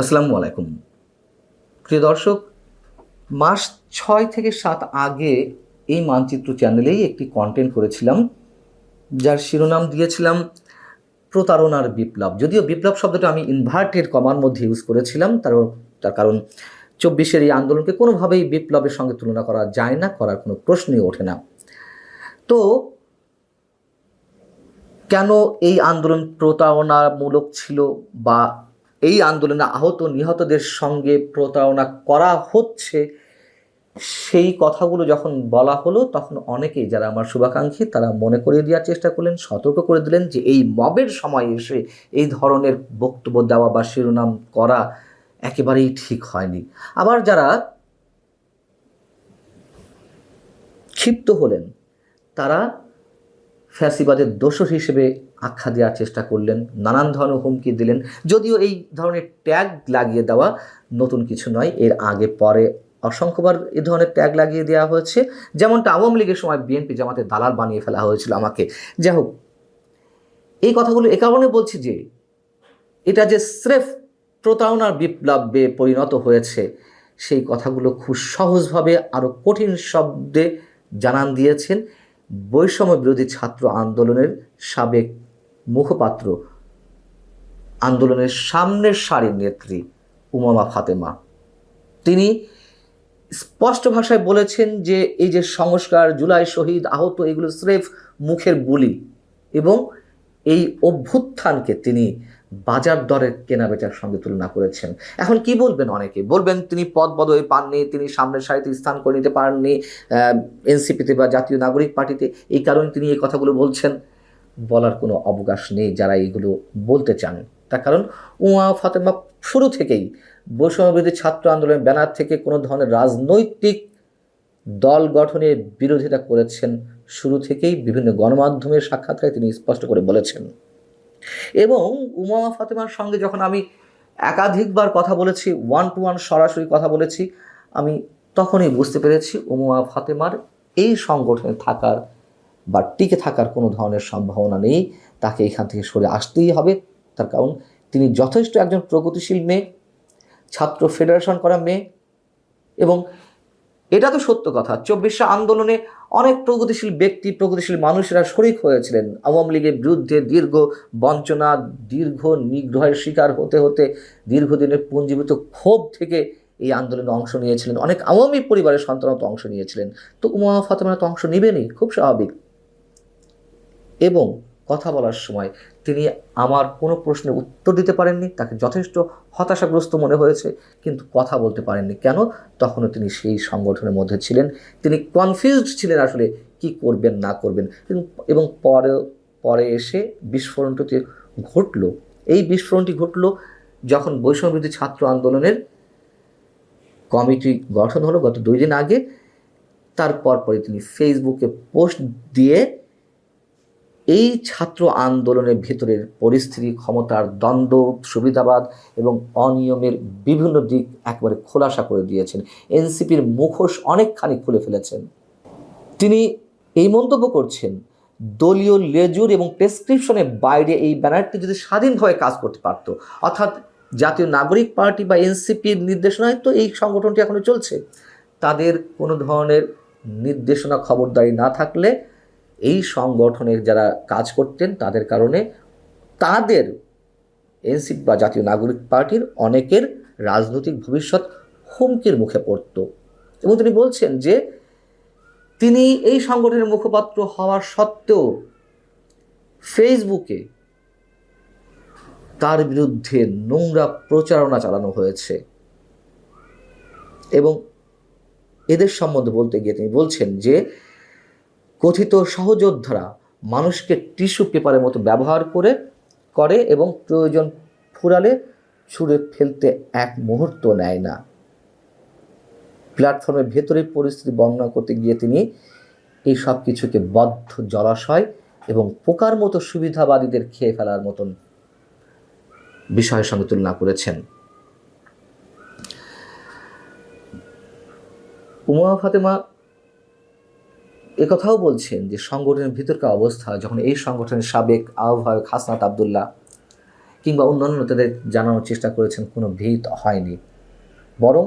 আসসালামু আলাইকুম। প্রিয় দর্শক, মাস ছয় থেকে সাত আগে এই মানচিত্র চ্যানেলেই একটি কন্টেন্ট করেছিলাম, যার শিরোনাম দিয়েছিলাম প্রতারণার বিপ্লব। যদিও বিপ্লব শব্দটা আমি ইনভার্টেড কমার মধ্যে ইউজ করেছিলাম, তার তার কারণ চব্বিশের এই আন্দোলনকে কোনোভাবেই বিপ্লবের সঙ্গে তুলনা করা যায় না, করার কোনো প্রশ্নই ওঠে না। তো কেন এই আন্দোলন প্রতারণামূলক ছিল বা এই আন্দোলনে আহত, নিহতদের সঙ্গে প্রতারণা করা হচ্ছে, সেই কথাগুলো যখন বলা হলো, তখন অনেকেই যারা আমার শুভাকাঙ্ক্ষী, তারা মনে করিয়ে দেওয়ার চেষ্টা করলেন, সতর্ক করে দিলেন যে এই মবের সময় এসে এই ধরনের বক্তব্য দেওয়া বা শিরোনাম করা একেবারেই ঠিক হয়নি। আবার যারা ক্ষিপ্ত হলেন, তারা ফ্যাসিবাদের দোষর হিসেবে আখ্যা দেওয়ার চেষ্টা করলেন, নানান ধরনের হুমকি দিলেন। যদিও এই ধরনের ট্যাগ লাগিয়ে দেওয়া নতুন কিছু নয়, এর আগে পরে অসংখ্যবার এ ধরনের ট্যাগ লাগিয়ে দেওয়া হয়েছে। যেমনটা আওয়ামী লীগের সময় বিএনপি জামাতে দালাল বানিয়ে ফেলা হয়েছিল আমাকে। যাই হোক, এই কথাগুলো এ কারণে বলছি যে, এটা যে স্রেফ প্রতারণার বিপ্লবে পরিণত হয়েছে, সেই কথাগুলো খুব সহজভাবে আরও কঠিন শব্দে জানান দিয়েছেন। বৈষম্য বিরোধী ছাত্র আন্দোলনের সাবেক মুখপাত্র, আন্দোলনের সামনের সারির নেত্রী উমামা ফাতেমা। তিনি স্পষ্ট ভাষায় বলেছেন যে, এই যে সংস্কার, জুলাই শহীদ আহত, এগুলো স্রেফ মুখের বলি এবং এই অভ্যুত্থানকে তিনি বাজার দরের কেনাবেচার সঙ্গে তুলনা করেছেন। এখন কি বলবেন অনেকে? বলবেন তিনি পদ পদবি পাননি, তিনি সামনের সারিতে স্থান করে নিতে পারেননি এনসিপিতে বা জাতীয় নাগরিক পার্টিতে। এই কারণে তিনি এই কথাগুলো বলছেন। বলার কোনো অবকাশ নেই যারা এগুলো বলতে চান। তার কারণ উমা ফাতেমা শুরু থেকেই বৈষম্যবিরোধী ছাত্র আন্দোলনের ব্যানার থেকে কোনো ধরনের রাজনৈতিক দল গঠনের বিরোধিতা করেছেন। শুরু থেকেই বিভিন্ন গণমাধ্যমের সাক্ষাৎকারে তিনি স্পষ্ট করে বলেছেন। এবং উমা ফাতেমার সঙ্গে যখন আমি একাধিকবার কথা বলেছি ওয়ান টু ওয়ান সরাসরি কথা বলেছি, আমি তখনই বুঝতে পেরেছি উমা ফাতেমার এই সংগঠনে থাকার বা টিকে থাকার কোনো ধরনের সম্ভাবনা নেই। তাকে এখান থেকে সরে আসতেই হবে। তার কারণ তিনি যথেষ্ট একজন প্রগতিশীল মেয়ে, ছাত্র ফেডারেশন করা মেয়ে এবং এটা তো সত্য কথা। চব্বিশে আন্দোলনে অনেক প্রগতিশীল ব্যক্তি, প্রগতিশীল মানুষেরা শরিক হয়েছিলেন। আওয়ামী লীগের বিরুদ্ধে দীর্ঘ বঞ্চনা, দীর্ঘ নিগ্রহের শিকার হতে হতে দীর্ঘদিনের পুঞ্জীভূত ক্ষোভ থেকে এই আন্দোলনে অংশ নিয়েছিলেন। অনেক আওয়ামী পরিবারের সন্তানও তো অংশ নিয়েছিলেন। তো উমা ফাতেমা তো অংশ নেবেনই, খুব স্বাভাবিক। এবং কথা বলার সময় তিনি আমার কোনো প্রশ্নের উত্তর দিতে পারেননি, তাকে যথেষ্ট হতাশাগ্রস্ত মনে হয়েছে, কিন্তু কথা বলতে পারেননি। কেন? তখনও তিনি সেই সংগঠনের মধ্যে ছিলেন। তিনি কনফিউজড ছিলেন আসলে কি করবেন, না করবেন। এবং পরে পরে এসে বিস্ফোরণটি ঘটল। এই বিস্ফোরণটি ঘটল যখন বৈষম্যবিরোধী ছাত্র আন্দোলনের কমিটি গঠন হলো গত দুই দিন আগে। তারপর পরে তিনি ফেসবুকে পোস্ট দিয়ে এই ছাত্র আন্দোলনের ভেতরের পরিস্থিতি, ক্ষমতার দ্বন্দ্ব, সুবিধাবাদ এবং অনিয়মের বিভিন্ন দিক একবারে খোলাসা করে দিয়েছেন। এনসিপির মুখোশ অনেকখানি খুলে ফেলেছেন। তিনি এই মন্তব্য করছেন, দলীয় লেজুর এবং প্রেসক্রিপশনের বাইরে এই ব্যানারটি যদি স্বাধীনভাবে কাজ করতে পারত, অর্থাৎ জাতীয় নাগরিক পার্টি বা এনসিপির নির্দেশনায় তো এই সংগঠনটি এখনও চলছে, তাদের কোনো ধরনের নির্দেশনা খবরদারি না থাকলে এই সংগঠনের যারা কাজ করতেন, তাদের কারণে তাদের এনসিপি বা জাতীয় নাগরিক পার্টির অনেকের রাজনৈতিক ভবিষ্যৎ হুমকির মুখে পড়ত। এবং তিনি বলছেন যে, তিনি এই সংগঠনের মুখপাত্র হওয়ার সত্ত্বেও ফেসবুকে তার বিরুদ্ধে নোংরা প্রচারণা চালানো হয়েছে। এবং এদের সম্বন্ধে বলতে গিয়ে তিনি বলছেন যে কথিত সহযোদ্ধারা মানুষকে টিস্যু পেপারের মতো ব্যবহার করে করে এবং প্রয়োজন ফুরালে ছুঁড়ে ফেলতে এক মুহূর্ত নেয় না। প্ল্যাটফর্মের ভেতরের পরিস্থিতি বর্ণনা করতে গিয়ে তিনি এই সব কিছুকে বদ্ধ জলাশয় এবং পোকার মতো সুবিধাবাদীদের খেয়ে ফেলার মতন বিষয়ের সঙ্গে তুলনা করেছেন। উমা ফাতেমা কথাও বলছেন যে সংগঠনের ভিতরকার অবস্থা, যখন এই সংগঠনের সাবেক আহ্বায়ক হাসনাত আবদুল্লাহ কিংবা অন্যান্য নেতাদের জানানোর চেষ্টা করেছেন, কোনো ভিত হয়নি। বরং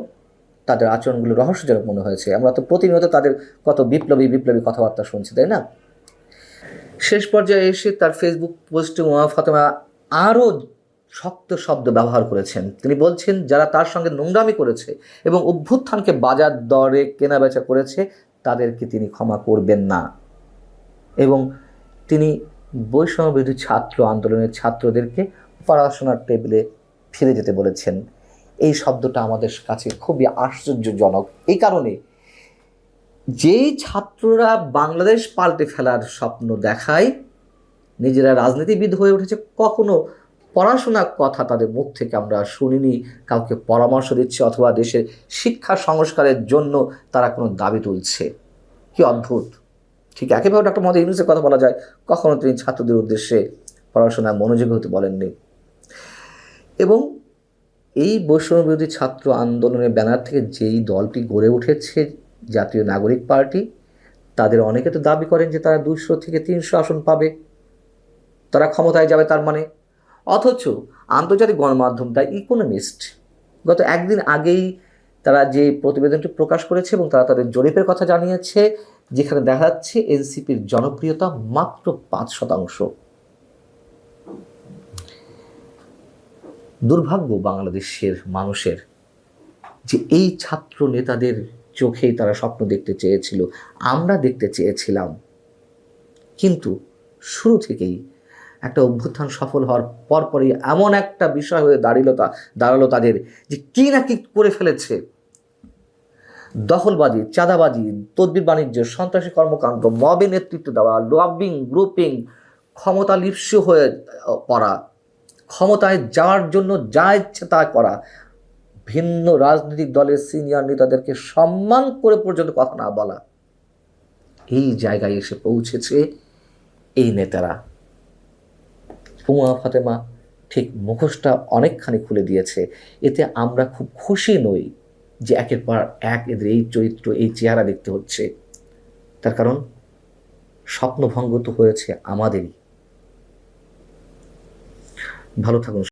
তাদের আচরণগুলো রহস্যজনক মনে হয়েছে। আমরা তো প্রতিনিয়ত তাদের কত বিপ্লবী বিপ্লবী কথাবার্তা শুনছি, তাই না? শেষ পর্যায়ে এসে তার ফেসবুক পোস্টে মোয়া ফাতেমা আরও শক্ত শব্দ ব্যবহার করেছেন। তিনি বলছেন, যারা তার সঙ্গে নোংরামি করেছে এবং অভ্যুত্থানকে বাজার দরে কেনাবেচা করেছে তাদেরকে তিনি ক্ষমা করবেন না। এবং তিনি বৈষম্য বিরোধী ছাত্র আন্দোলনের ছাত্রদেরকে পড়াশোনার টেবিলে ফিরে যেতে বলেছেন। এই শব্দটা আমাদের কাছে খুবই আশ্চর্যজনক। এই কারণে যেই ছাত্ররা বাংলাদেশ পাল্টে ফেলার স্বপ্ন দেখায়, নিজেরা রাজনীতিবিদ হয়ে উঠেছে, কখনো পড়াশোনার কথা তাদের মুখ থেকে আমরা শুনিনি, কাউকে পরামর্শ দিচ্ছে অথবা দেশের শিক্ষা সংস্কারের জন্য তারা কোনো দাবি তুলছে। কি অদ্ভুত! ঠিক একইভাবে ডক্টর মোহাম্মদ ইউনুসের কথা বলা যায়, কখনো তিনি ছাত্রদের উদ্দেশ্যে পড়াশোনায় মনোযোগী হতে বলেননি। এবং এই বৈষম্য বিরোধী ছাত্র আন্দোলনের ব্যানার থেকে যেই দলটি গড়ে উঠেছে, জাতীয় নাগরিক পার্টি, তাদের অনেকে তো দাবি করেন যে তারা দুশো থেকে তিনশো আসন পাবে। তারা ক্ষমতায় যাবে তার মানে? অথচ আন্তর্জাতিক গণমাধ্যম দ্য ইকোনমিস্ট গত একদিন আগেই তারা যে প্রতিবেদনটি প্রকাশ করেছে এবং তারা তাদের জরিপের কথা জানিয়েছে, যেখানে দেখা যাচ্ছে এনসিপির জনপ্রিয়তা মাত্র পাঁচ শতাংশ। দুর্ভাগ্য বাংলাদেশের মানুষের যে এই ছাত্র নেতাদের চোখেই তারা স্বপ্ন দেখতে চেয়েছিল, আমরা দেখতে চেয়েছিলাম। কিন্তু শুরু থেকেই একটা অভ্যুত্থান সফল হওয়ার পরপরই এমন একটা বিষয় হয়ে দাঁড়িল তা, দাঁড়াল তাদের যে কী না কী করে ফেলেছে। দখলবাজি, চাঁদাবাজি, তদবির বাণিজ্য, সন্ত্রাসী কর্মকাণ্ড মবে নেতৃত্ব দেওয়া লবিং গ্রুপিং ক্ষমতা লিপ্স হয়ে পড়া, ক্ষমতায় যাওয়ার জন্য যা ইচ্ছে তা করা, ভিন্ন রাজনৈতিক দলের সিনিয়র নেতাদেরকে সম্মান করে পর্যন্ত কথা না বলা। এই জায়গায় এসে পৌঁছেছে এই নেতারা। উমা ফাতেমা ঠিক মুখোশটা অনেকখানি খুলে দিয়েছে। এতে আমরা খুব খুশি নই যে একের পর এক এদের এই চরিত্র, এই চেহারা দেখতে হচ্ছে। তার কারণ স্বপ্নভঙ্গ তো হয়েছে আমাদেরই। ভালো থাকুন।